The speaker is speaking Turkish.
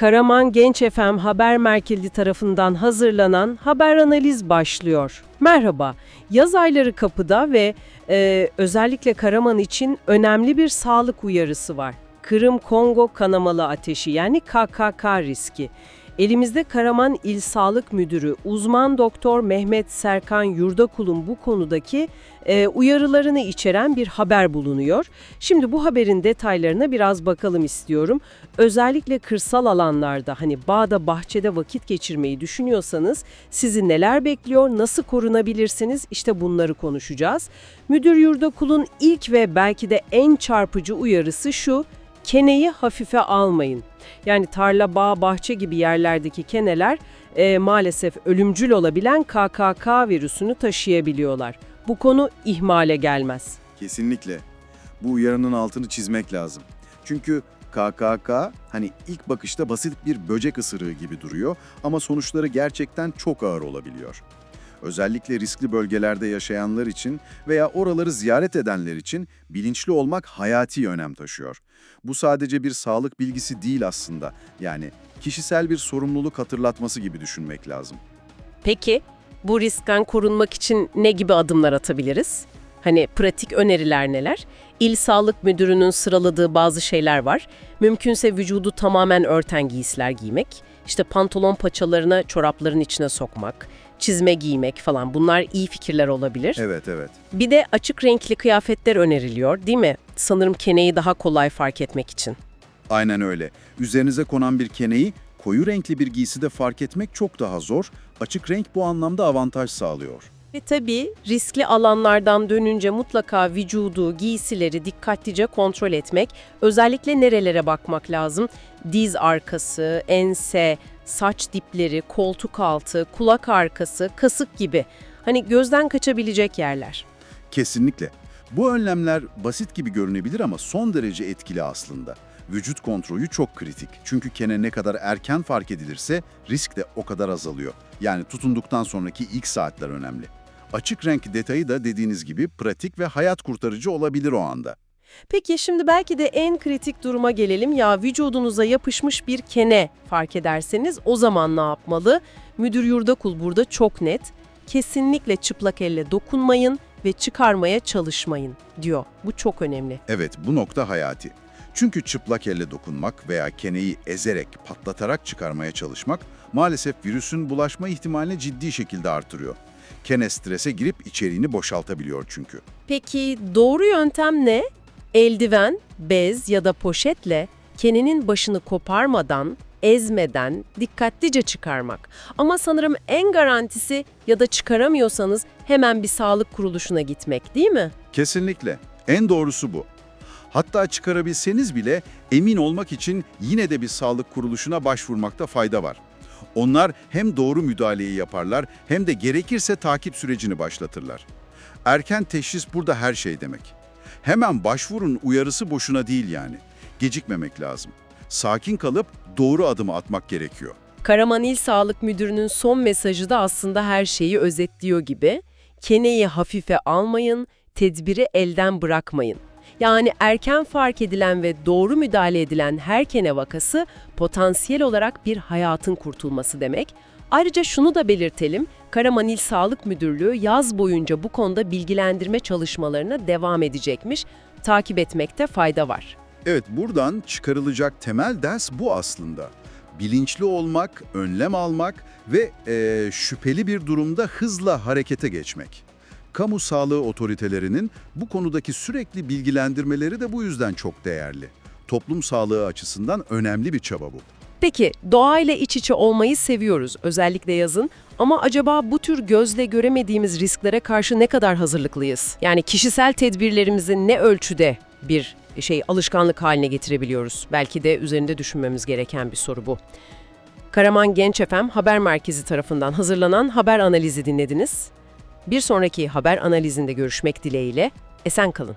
Karaman Genç FM Haber Merkezi tarafından hazırlanan haber analiz başlıyor. Merhaba, yaz ayları kapıda ve e, özellikle Karaman için önemli bir sağlık uyarısı var. Kırım-Kongo kanamalı ateşi yani KKK riski. Elimizde Karaman İl Sağlık Müdürü uzman doktor Mehmet Serkan Yurdakul'un bu konudaki e, uyarılarını içeren bir haber bulunuyor. Şimdi bu haberin detaylarına biraz bakalım istiyorum. Özellikle kırsal alanlarda hani bağda bahçede vakit geçirmeyi düşünüyorsanız sizi neler bekliyor, nasıl korunabilirsiniz işte bunları konuşacağız. Müdür Yurdakul'un ilk ve belki de en çarpıcı uyarısı şu, keneyi hafife almayın. Yani tarla, bağ, bahçe gibi yerlerdeki keneler e, maalesef ölümcül olabilen KKK virüsünü taşıyabiliyorlar. Bu konu ihmale gelmez. Kesinlikle. Bu uyarının altını çizmek lazım. Çünkü KKK hani ilk bakışta basit bir böcek ısırığı gibi duruyor ama sonuçları gerçekten çok ağır olabiliyor. Özellikle riskli bölgelerde yaşayanlar için veya oraları ziyaret edenler için bilinçli olmak hayati önem taşıyor. Bu sadece bir sağlık bilgisi değil aslında. Yani kişisel bir sorumluluk hatırlatması gibi düşünmek lazım. Peki bu riskten korunmak için ne gibi adımlar atabiliriz? Hani pratik öneriler neler? İl Sağlık Müdürü'nün sıraladığı bazı şeyler var. Mümkünse vücudu tamamen örten giysiler giymek, işte pantolon paçalarına çorapların içine sokmak, çizme giymek falan bunlar iyi fikirler olabilir. Evet evet. Bir de açık renkli kıyafetler öneriliyor değil mi? Sanırım keneyi daha kolay fark etmek için. Aynen öyle. Üzerinize konan bir keneyi koyu renkli bir giyside fark etmek çok daha zor. Açık renk bu anlamda avantaj sağlıyor. Ve tabii riskli alanlardan dönünce mutlaka vücudu, giysileri dikkatlice kontrol etmek, özellikle nerelere bakmak lazım? Diz arkası, ense, saç dipleri, koltuk altı, kulak arkası, kasık gibi. Hani gözden kaçabilecek yerler. Kesinlikle. Bu önlemler basit gibi görünebilir ama son derece etkili aslında. Vücut kontrolü çok kritik. Çünkü kene ne kadar erken fark edilirse risk de o kadar azalıyor. Yani tutunduktan sonraki ilk saatler önemli. Açık renk detayı da dediğiniz gibi pratik ve hayat kurtarıcı olabilir o anda. Peki şimdi belki de en kritik duruma gelelim. Ya vücudunuza yapışmış bir kene fark ederseniz o zaman ne yapmalı? Müdür Yurdakul burada çok net. Kesinlikle çıplak elle dokunmayın ve çıkarmaya çalışmayın diyor. Bu çok önemli. Evet, bu nokta hayati. Çünkü çıplak elle dokunmak veya keneyi ezerek, patlatarak çıkarmaya çalışmak maalesef virüsün bulaşma ihtimalini ciddi şekilde artırıyor. Kene strese girip içeriğini boşaltabiliyor çünkü. Peki doğru yöntem ne? Eldiven, bez ya da poşetle kenenin başını koparmadan, ezmeden dikkatlice çıkarmak. Ama sanırım en garantisi ya da çıkaramıyorsanız hemen bir sağlık kuruluşuna gitmek değil mi? Kesinlikle. En doğrusu bu. Hatta çıkarabilseniz bile emin olmak için yine de bir sağlık kuruluşuna başvurmakta fayda var. Onlar hem doğru müdahaleyi yaparlar hem de gerekirse takip sürecini başlatırlar. Erken teşhis burada her şey demek. Hemen başvurun uyarısı boşuna değil yani. Gecikmemek lazım. Sakin kalıp doğru adımı atmak gerekiyor. Karaman İl Sağlık Müdürü'nün son mesajı da aslında her şeyi özetliyor gibi. Keneyi hafife almayın, tedbiri elden bırakmayın. Yani erken fark edilen ve doğru müdahale edilen her kene vakası potansiyel olarak bir hayatın kurtulması demek. Ayrıca şunu da belirtelim, Karaman İl Sağlık Müdürlüğü yaz boyunca bu konuda bilgilendirme çalışmalarına devam edecekmiş. Takip etmekte fayda var. Evet, buradan çıkarılacak temel ders bu aslında. Bilinçli olmak, önlem almak ve eee, şüpheli bir durumda hızla harekete geçmek. Kamu sağlığı otoritelerinin bu konudaki sürekli bilgilendirmeleri de bu yüzden çok değerli. Toplum sağlığı açısından önemli bir çaba bu. Peki doğayla iç içe olmayı seviyoruz özellikle yazın ama acaba bu tür gözle göremediğimiz risklere karşı ne kadar hazırlıklıyız? Yani kişisel tedbirlerimizi ne ölçüde bir şey alışkanlık haline getirebiliyoruz? Belki de üzerinde düşünmemiz gereken bir soru bu. Karaman Genç FM Haber Merkezi tarafından hazırlanan haber analizi dinlediniz. Bir sonraki haber analizinde görüşmek dileğiyle esen kalın.